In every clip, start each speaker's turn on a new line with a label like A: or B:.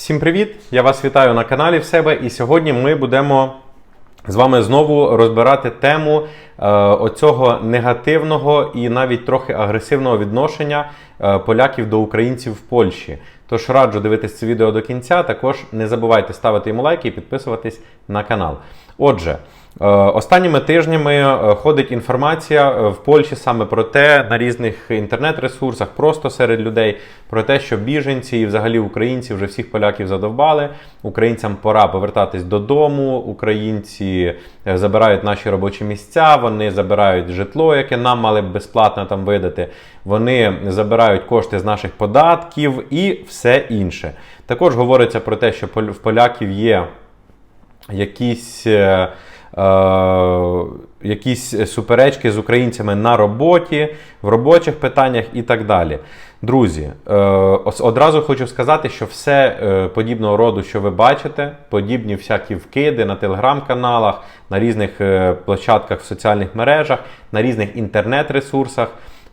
A: Всім привіт! Я вас вітаю на каналі в себе. І сьогодні ми будемо з вами знову розбирати тему е, оцього негативного і навіть трохи агресивного відношення е, поляків до українців в Польщі. Тож раджу дивитися це відео до кінця. Також не забувайте ставити йому лайки і підписуватись на канал. Отже. Е, Останніми тижнями е, ходить інформація е, в Польщі саме про те на різних інтернет-ресурсах, просто серед людей, про те, що біженці і взагалі українці вже всіх поляків задовбали. Українцям пора повертатись додому. Українці забирають наші робочі місця, вони забирають житло, яке нам мали б безплатно там видати. Вони забирають кошти з наших податків і все інше. Також говориться про те, що в поляків є якісь. Е, Якісь суперечки з українцями на роботі, в робочих питаннях і так далі. Друзі, е, одразу хочу сказати, що все е, подібного роду, що ви бачите, подібні всякі вкиди на телеграм-каналах, на різних площадках в соціальних мережах, на різних інтернет-ресурсах.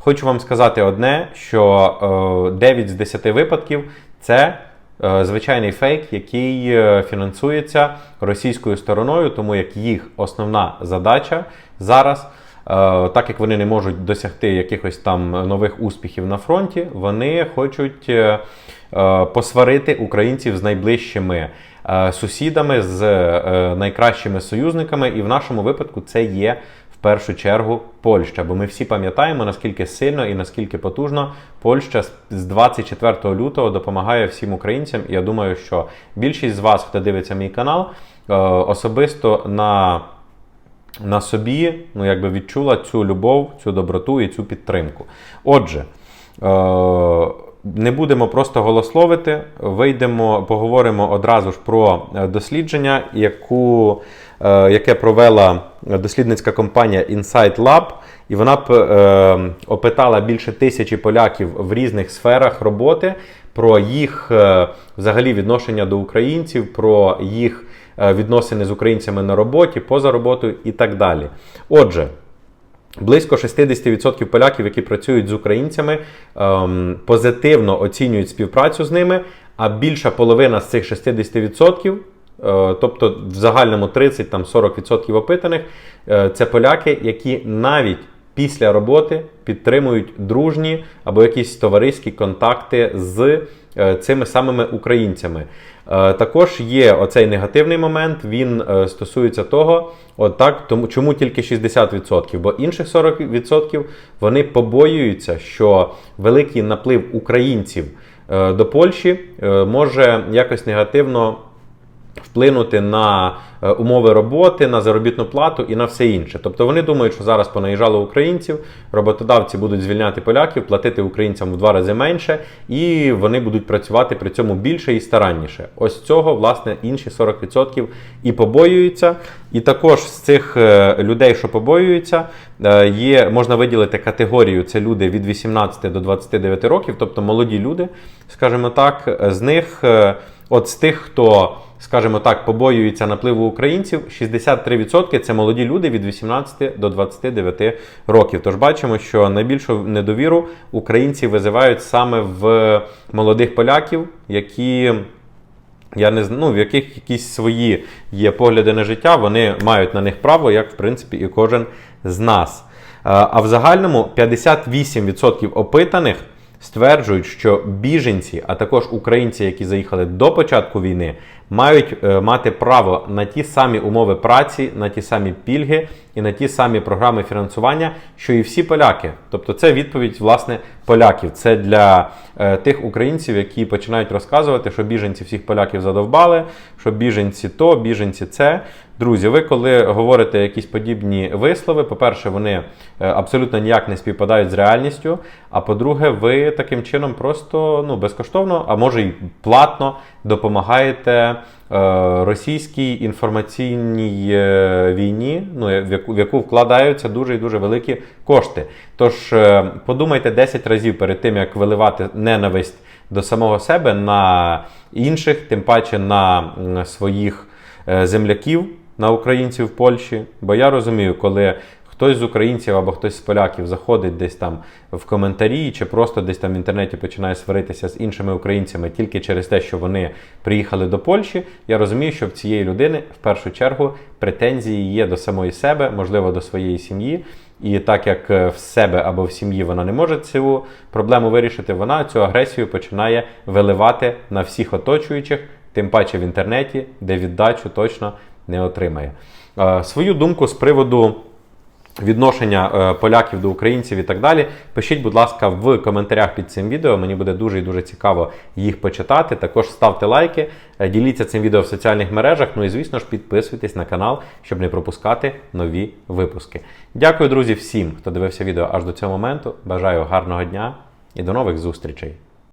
A: Хочу вам сказати одне: що е, 9 з 10 випадків це звичайний фейк, який е, фінансується російською стороною, тому як їх основна задача зараз. е, Так як вони не можуть досягти якихось там нових успіхів на фронті, вони хочуть е, е, посварити українців з найближчими е, сусідами, з е, найкращими союзниками, і в нашому випадку це є в першу чергу Польща. Бо ми всі пам'ятаємо, наскільки сильно і наскільки потужно Польща з- з 24 лютого допомагає всім українцям. І я думаю, що більшість з вас, хто дивиться мій канал, е, особисто на на собі ну, якби відчула цю любов, цю доброту і цю підтримку. Отже, е- не будемо просто голословити, вийдемо, поговоримо одразу ж про е, дослідження, яку, е, яке провела дослідницька компанія Insight Lab. І вона б, е, опитала більше тисячі поляків в різних сферах роботи про їх е, взагалі відношення до українців, про їх е, відносини з українцями на роботі, поза роботою і так далі. Отже, Близько 60% поляків, які працюють з українцями, ем, позитивно оцінюють співпрацю з ними, а більша половина з цих 60%, е, тобто в загальному 30-40% опитаних, е, це поляки, які навіть після роботи підтримують дружні або якісь товариські контакти з е, цими самими українцями. Е, Також є оцей негативний момент, він е, стосується того, от так, тому чому тільки 60%, бо інших 40% вони побоюються, що великий наплив українців е, до Польщі може якось негативно вплинути на е, умови роботи, на заробітну плату і на все інше. Тобто вони думають, що зараз понаїжджало українців, роботодавці будуть звільняти поляків, платити українцям в два рази менше, і вони будуть працювати при цьому більше і старанніше. Ось цього, власне, інші 40% і побоюються. І також з цих е, людей, що побоюються, е, є, можна виділити категорію: це люди від 18 до 29 років, тобто молоді люди, скажімо так, з них, от з тих, хто скажімо так, побоюються напливу українців. 63% це молоді люди від 18 до 29 років. Тож бачимо, що найбільшу недовіру українці визивають саме в молодих поляків, які. Я не знаю, ну, в яких якісь свої є погляди на життя, вони мають на них право, як в принципі і кожен з нас. А в загальному 58% опитаних стверджують, що біженці, а також українці, які заїхали до початку війни, мають е, мати право на ті самі умови праці, на ті самі пільги і на ті самі програми фінансування, що і всі поляки. Тобто, це відповідь власне поляків. Це для е, тих українців, які починають розказувати, що біженці всіх поляків задовбали, що біженці то, біженці це. Друзі, ви коли говорите якісь подібні вислови, по-перше, вони е, абсолютно ніяк не співпадають з реальністю. А по-друге, ви таким чином просто ну, безкоштовно, а може й платно допомагаєте російській інформаційній е, війні, ну, в яку, вкладаються дуже і дуже великі кошти. Тож е, подумайте 10 разів перед тим, як виливати ненависть до самого себе на інших, тим паче на своїх е, земляків, на українців в Польщі. Бо я розумію, коли хтось з українців або хтось з поляків заходить десь там в коментарі, чи просто десь там в інтернеті починає сваритися з іншими українцями тільки через те, що вони приїхали до Польщі, я розумію, що в цієї людини в першу чергу претензії є до самої себе, можливо, до своєї сім'ї. І так як е, в себе або в сім'ї вона не може цю проблему вирішити, вона цю агресію починає виливати на всіх оточуючих, тим паче в інтернеті, де віддачу точно не отримає. Е, Свою думку з приводу відношення е, поляків до українців і так далі. Пишіть, будь ласка, в коментарях під цим відео. Мені буде дуже і дуже цікаво їх почитати. Також ставте лайки, е, діліться цим відео в соціальних мережах. Ну і звісно ж, підписуйтесь на канал, щоб не пропускати нові випуски. Дякую, друзі, всім, хто дивився відео аж до цього моменту. Бажаю гарного дня і до нових зустрічей!